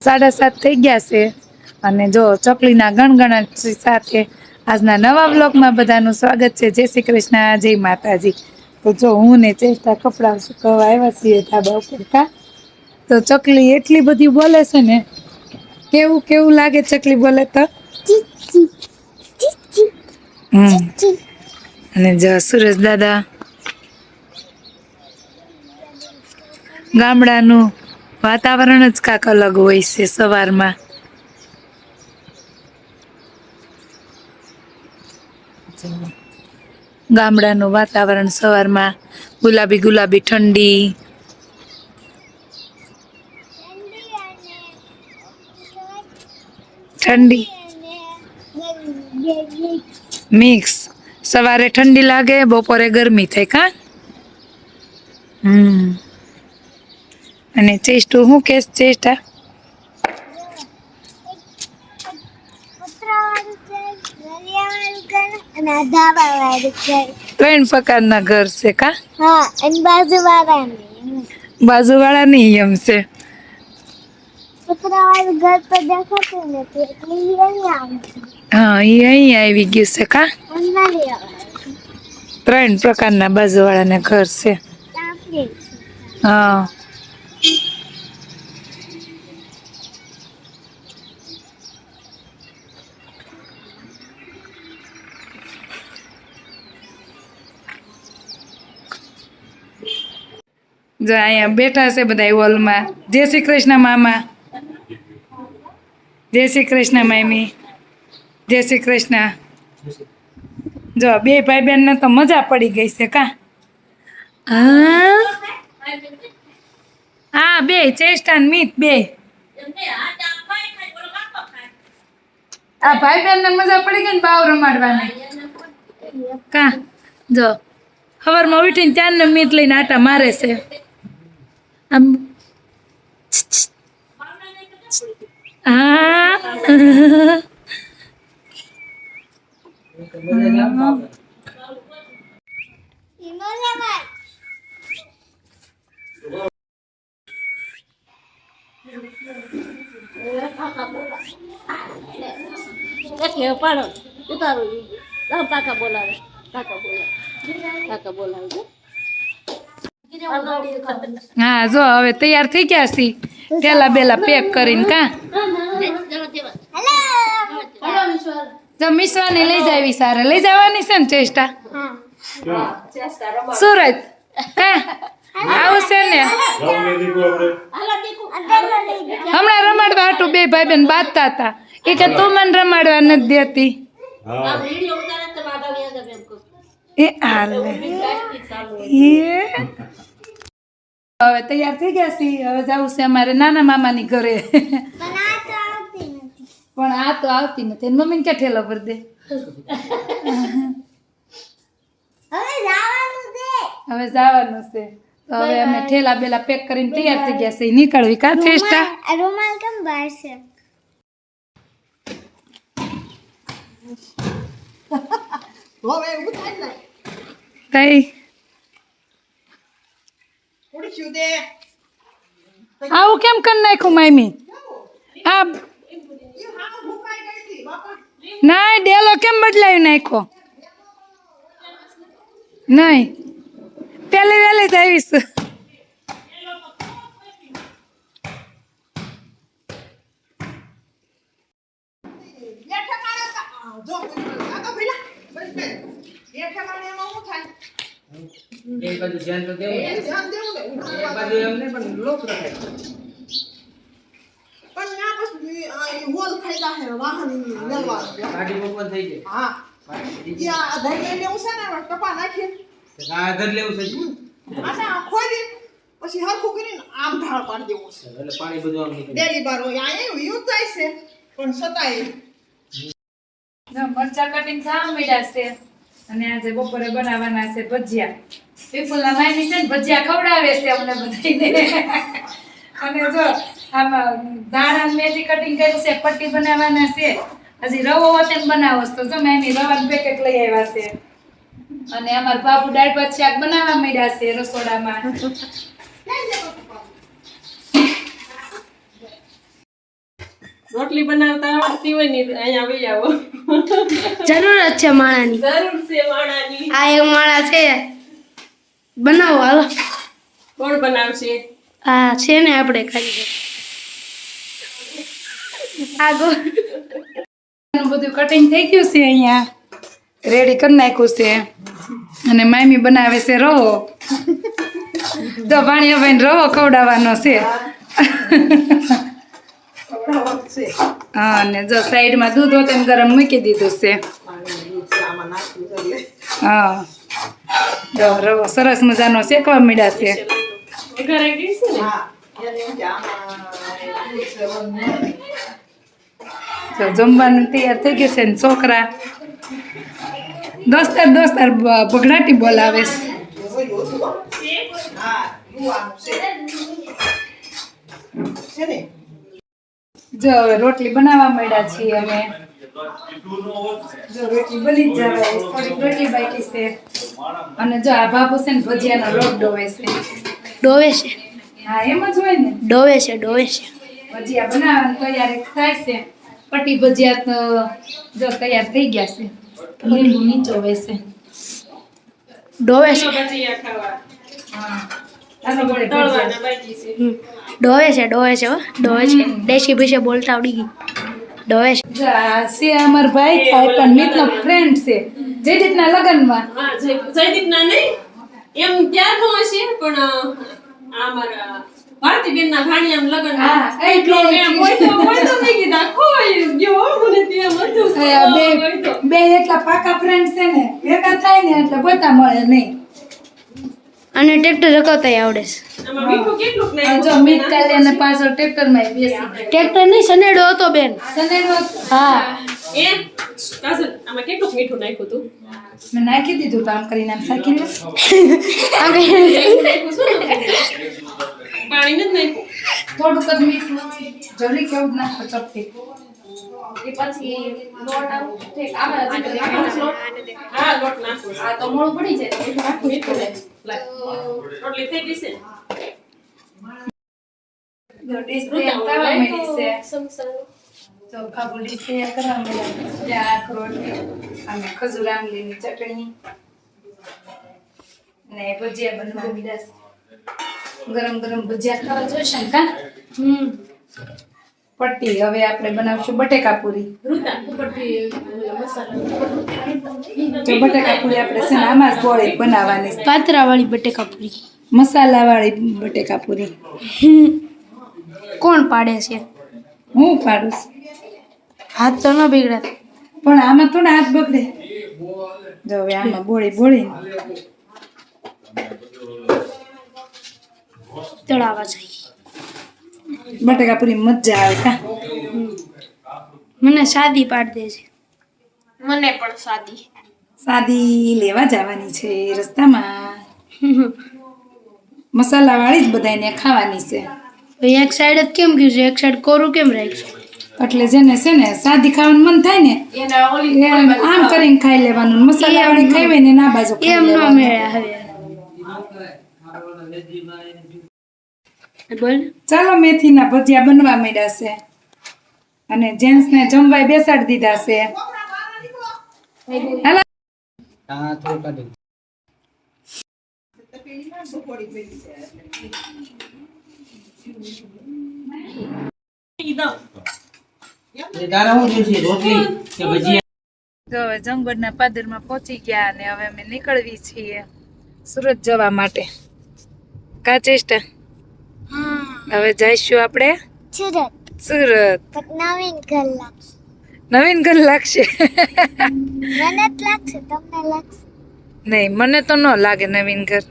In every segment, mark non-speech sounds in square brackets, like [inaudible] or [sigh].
સાડા સાત થઈ ગયા છે. અને જો ચકલીના ગણગણાટ સાથે આજના નવા બ્લોગમાં બધાનું સ્વાગત છે. જય શ્રી કૃષ્ણ, જય માતાજી. તો જો હું ને ચેષ્ટા કપડાં સુકવવા આવ્યા છીએ ધાબા ઉપર તો ચકલી એટલી બધી બોલે છે ને, કેવું કેવું લાગે ચકલી બોલે તો? અને જો સુરેશ દાદા ગામડાનું વાતાવરણ જ કાંક અલગ હોય છે સવારમાં. ગામડાનું વાતાવરણ સવારમાં, ગુલાબી ગુલાબી ઠંડી. ઠંડી. મિક્સ. સવારે ઠંડી લાગે, બપોરે ગરમી થાય, કા? હમ. અને ચેસ્ટું શું કેસ ચેસ્ટા ત્રણ પ્રકારના ઘર છે કા? વાળા ની એમ છે. હા એ અહીં આવી ગયું છે કા. ત્રણ પ્રકારના બાજુવાળાના ઘર છે. હા. જો અહીંયા બેઠા છે બધા હોલમાં. જય શ્રી કૃષ્ણ મામા. જય શ્રી કૃષ્ણ મામી. જય શ્રી કૃષ્ણ. જો બે ભાઈ બહેનને તો મજા પડી ગઈ છે કા? હા? હા બે ચેસ્ટ ને મીત બે. આ ભાઈ બેન ને મજા પડી ગઈ ને બાવ રમાડવાની. કા? જો સવારમાં ઉઠીને ત્યારને મીત લઈને આટા મારે છે. આમ. હા. હિમાલયમાં. પાડો ઉતારો લાવ કાકા બોલાવે કાકા બોલાવે કાકા બોલાવે હા જો હવે તૈયાર થઈ ગયા છી. પેલા બેલા પેક કરીને કા? જો મિશ્રાને લઈ જાવી સારે. લઈ જવાની છે ને ચેષ્ટા? સુરત કા? આવું છે ને હમણાં રમાડવા હાટું બે ભાઈ બેન બાંધતા હતા. એ કે તું મને રમાડવા નથી દેતી. એ હાલે. એ. હવે તૈયાર થઈ ગયા છીએ. હવે જવું છે અમારે નાના મામાની ઘરે. પણ આ તો આવતી નથી. પણ આ તો આવતી નથી એની મમ્મીને ક્યાં ઠેલો ભરી દે? હવે જવાનું છે. હવે જવાનું છે તો હવે અમે ઠેલા બેલા પેક કરીને તૈયાર થઈ ગયા છે. નીકળવી કા ચેષ્ટા આ રૂમાલ કેમ બહાર છે? કઈ આવું કેમ કરી નાખ્યું મામી? આ ના ડેલો કેમ બદલાવી નાખ્યો? નહીં. પેલી વેલે જ આવીશ એક બાજુ ધ્યાન તો દેવું ને. એક બાજુ એમને પણ લોક રખાય. પણ ના પછી હોલ ખાયદા હે વાહન લેવા ગાડી open થઈ ગઈ. હા આ છે ને ટપા નાખીને ઘર લેવું છે આને પછી હરખું કરીને આમ ઢાળ પાડી દેવું છે. એટલે પાણી બધું આમ નીકળે ડેલી બાર હોય આ યુદ્ધ છે પણ સતાય ના મરચા કટિંગ થવા માંડ્યા છે. અને આજે બપોરે બનાવવાના છે ભજીયા. પીપલના માયની છે ને ભજીયા ખવડાવે છે અમને બધાને અને જો આમાં દાણા ને મેથી કટિંગ કર્યું છે પટ્ટી બનાવવાના છે. હજી રવો વતન બનાવો તો જો મેં રવાનું પેકેટ લઈ આવ્યા છે. અને અમાર બાબુ દાળ ભાત શાક બનાવવા માંડ્યા છે રસોડામાં. રોટલી બનાવતા આવડતી હોય ને અહીંયા આવી. આવો જરૂરત છે માણાની. જરૂર છે માણાની. આ એક માણા છે. બનાવો હાલો. કોણ બનાવશે? આ છે ને આપણે ખાલી આગો બધું કટિંગ થઈ ગયું છે અહીંયા. રેડી કરી નાખ્યું છે. અને મામી બનાવે છે રવો. તો ભાણિયાભાઈ રવો ખવડાવવાનો છે. હા અને જો સાઈડમાં દૂધ હોતે ને ગરમ મૂકી દીધું છે. હા. જો રવો સરસ મજાનો શેકવા મીડા છે. ને જમવાનું તૈયાર થઈ ગયું છે ને છોકરા. દોસ્તાર દોસ્તાર પગડાટી બોલાવે જો હવે રોટલી બનાવવા માંડ્યા છીએ અમે. જો રોટલી બની જ જવા થોડીક રોટલી બાકી છે. અને જો આ બાપુ છે ને ભજીયાનો રોટ ડોવે છે. ડોવે છે? હા એમ જ હોય ને? ડોવે છે ડોવે છે. ભજીયા બનાવવાની તૈયારી થાય છે. પટી ભજીયા તો જો તૈયાર થઈ ગયા છે. લીંબુ નીચો વેશે ડોવે. ડોવે છે ડોવે છે ડોવે છે. દેશી ભાષા બોલતા આવડી ગઈ. ડોવે છે છે અમાર ભાઈ થાય પણ મિતનો ફ્રેન્ડ છે. જે રીતના લગ્નમાં. હા જય- જયદીપના નહીં? એમ ત્યારનો હશે? પણ આ મારા ભારતીબેનના ભાણિયાના લગ્ન હા, એટલો એટલે- મેં મોઈતો મોઈતો થઈ કીધા ખોઈ ગયો મને ત્યાં આ બે. બે એટલા પાકા ફ્રેન્ડ છે ને ભેગા થાય ને એટલે પોતા મળે નહીં. અને ટ્રેક્ટર રકાવતા આવડે છે. આમાં જો મીત કાલે અને પાછળ ટ્રેક્ટરમાં બેસી ગયા. ટ્રેક્ટર નહીં સનેડો હતો બેન. સનેડો હા. એ કાજલ આમાં કેટલું મીઠું નાખ્યું તું? મેં નાખી દીધું કામ કરીને [laughs] આમ સાકી લે આ પાણી નથી નાખ્યું. થોડુંક જ મીઠું જરી કેવું નાખો ચપટી. એ પછી લોટ આવું ઠીક આમાં હજી તો નાખવાનો છે. લોટ? હા લોટ નાખવો આ તો મોડું પડી જાય. તો મીઠું નાખવું જ મીઠું. નાખ. લાય. રોટલી થઈ ગઈ છે? જો તૈયાર થવા માંડી છે. સમસાનું. તો તૈયાર કરવા માંડ્યા. છે રોટલી અને ખજૂર આમલીની ચટણી. ને ભજીયા બનવા માંડ્યા છે. ગરમ ગરમ ભજીયા ખાવા જોઈશે શંકા હમ. પટ્ટી હવે આપણે બનાવશું બટેકા પૂરી. રૂતા તો બટેકા પૂરી આપણે છે ને આમાં જ ગોળી બનાવવાની. પાતરા વાળી બટેકા પૂરી. મસાલાવાળી બટેકા પૂરી. હમ. કોણ પાડે છે? હું પાડું છું. હાથ તો ન બગડે. પણ આમાં થોડા હાથ બગડે. જો હવે આમાં બોળી બોળી તળાવા જાય બટાકા પૂરી મજા આવે કા? મને સાદી પાડ દે છે મને પણ સાદી. સાદી લેવા જવાની છે રસ્તામાં. મસાલાવાળી જ બધાને ખાવાની છે. એક સાઈડ જ કેમ ગયું છે? એક સાઈડ કોરું કેમ રાખ્યું? એટલે જેને છે ને સાદી ખાવાનું મન થાય ને એના ઓલી એ આમ કરીને ખાઈ લેવાનું. મસાલાવાળી ખાઈ ને ના બાજુ એમ ન મેળ્યા હવે. બોલ ચાલો મેથીના ભજીયા બનવા માંડ્યા છે. અને જેન્ટ્સને જમવાય બેસાડી દીધા છે. હાલો. હા થોડું જંગલના પાદરમાં પહોંચી ગયા અને હવે અમે નીકળવી છીએ સુરત જવા માટે. કા ચેષ્ટા? હવે જઈશું આપણે? સુરત. સુરત. નવીન ઘર લાગશે. નવીન ઘર લાગશે? મને જ લાગશે તમને લાગશે? નહીં મને તો ન લાગે નવીન ઘર.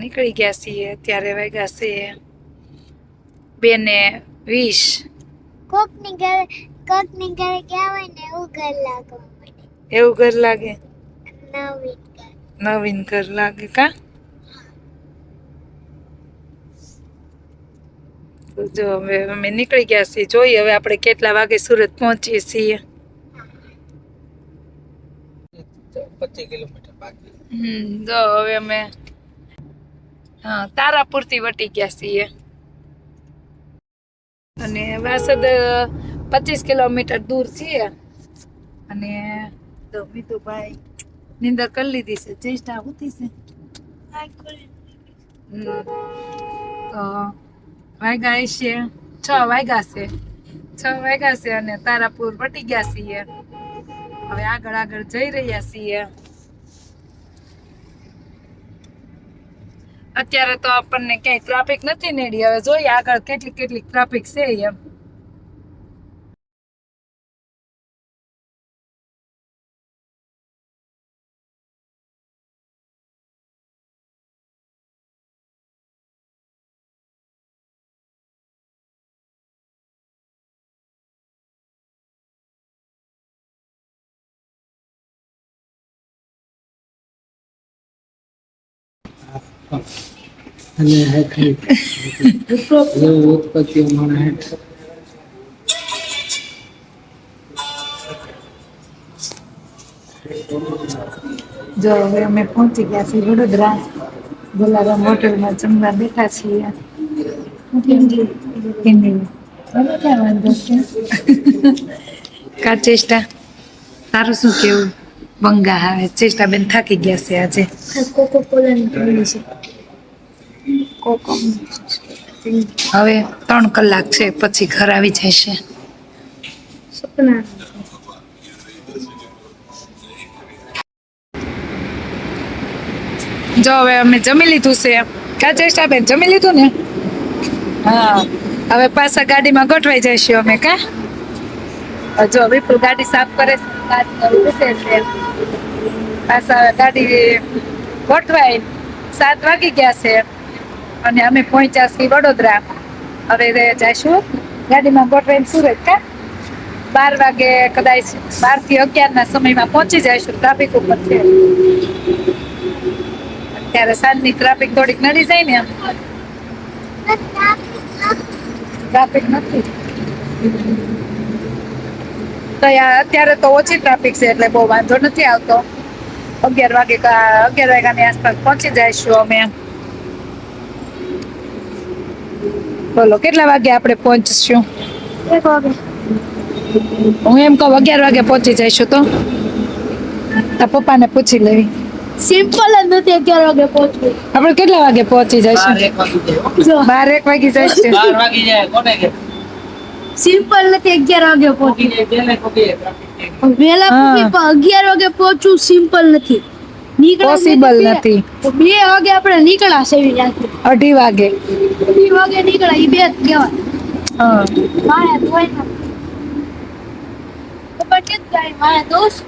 નીકળી ગયા છીએ અત્યારે વાગ્યા છે બે ને વીસ. કોકની ઘરે કોકની ઘરે ગયા હોય ને એવું ઘર લાગવા મળે એવું ઘર લાગે? નવીન. નવીન ઘર લાગે કા જો હવે અમે નીકળી ગયા છીએ જોઈએ હવે આપણે કેટલા વાગે સુરત પહોંચીએ છીએ જો હવે અમે હા તારાપુરથી વટી ગયા છીએ અને વાસદ પચીસ કિલોમીટર દૂર છીએ અને તો મીતુભાઈ નિંદર કરી લીધી છે. ચેષ્ટા ઉતી છે. તો વાગ્યા છે. છ વાગ્યા છે. છ વાગ્યા છે અને તારાપુર પટી ગયા છીએ. હવે આગળ આગળ જઈ રહ્યા છીએ. અત્યારે તો આપણને ક્યાંય ટ્રાફિક નથી નડી. હવે જોઈએ આગળ કેટલી કેટલી ટ્રાફિક છે એમ. અને હેઠ જે ઉત્પત્તિઓ હેઠ જો હવે અમે પહોંચી ગયા છીએ વડોદરા. જલારામ હોટલમાં જમવા બેઠા છીએ. કાચેસ્ટા તારું શું કેવું? બંગા આવે. ચેષ્ટા બેન થાકી ગયા છે આજે. કોકો કોલાની છે. કોકો. હવે ત્રણ કલાક છે પછી ઘર આવી જશે. સપના. જો હવે અમે જમી લીધું છે. કા ચેષ્ટા બેન જમી લીધું ને? હા. હવે પાછા ગાડીમાં ગોઠવાઈ જઈશું અમે કા? જો વિપુલ ગાડી સાફ કરે છે પાછા ગાડી ગોઠવાય. સાત વાગી ગયા છે. અને અમે પહોંચ્યા છીએ વડોદરા. હવે જઈશું ગાડીમાં ગોઠવાઈને સુરત કા? બાર વાગે કદાચ બારથી અગિયાર ના સમયમાં પહોંચી જઈશું ટ્રાફિક ઉપર છે. અત્યારે સાંજની ટ્રાફિક થોડીક નડી જાય ને એમ ટ્રાફિક નથી. તો અત્યારે તો ઓછી ટ્રાફિક છે એટલે બહુ વાંધો નથી આવતો. અગિયાર વાગે અગિયાર વાગ્યાની આસપાસ પહોંચી જઈશું અમે. બોલો કેટલા વાગે આપણે પહોંચશું? એક વાગે. હું એમ કહું અગિયાર વાગે પહોંચી જઈશું તો? તાર પપ્પાને પૂછી લેવી. સિમ્પલ જ નથી અગિયાર વાગે પહોંચવું. આપણે કેટલા વાગે પહોંચી જઈશું? બાર એક વાગી જઈશું. બાર વાગી જાય કોને કે? સિમ્પલ નથી અગિયાર વાગે પહોંચ્યું પણ અગિયાર વાગે પહોંચવું સિમ્પલ નથી. નીકળ્યા Possible નથી. બે વાગે આપણે નીકળ્યા છે. ત્યાંથી. અઢી વાગે. બે વાગે નીકળ્યા એ બે જ કહેવાય. હા. માયા દોસ્ત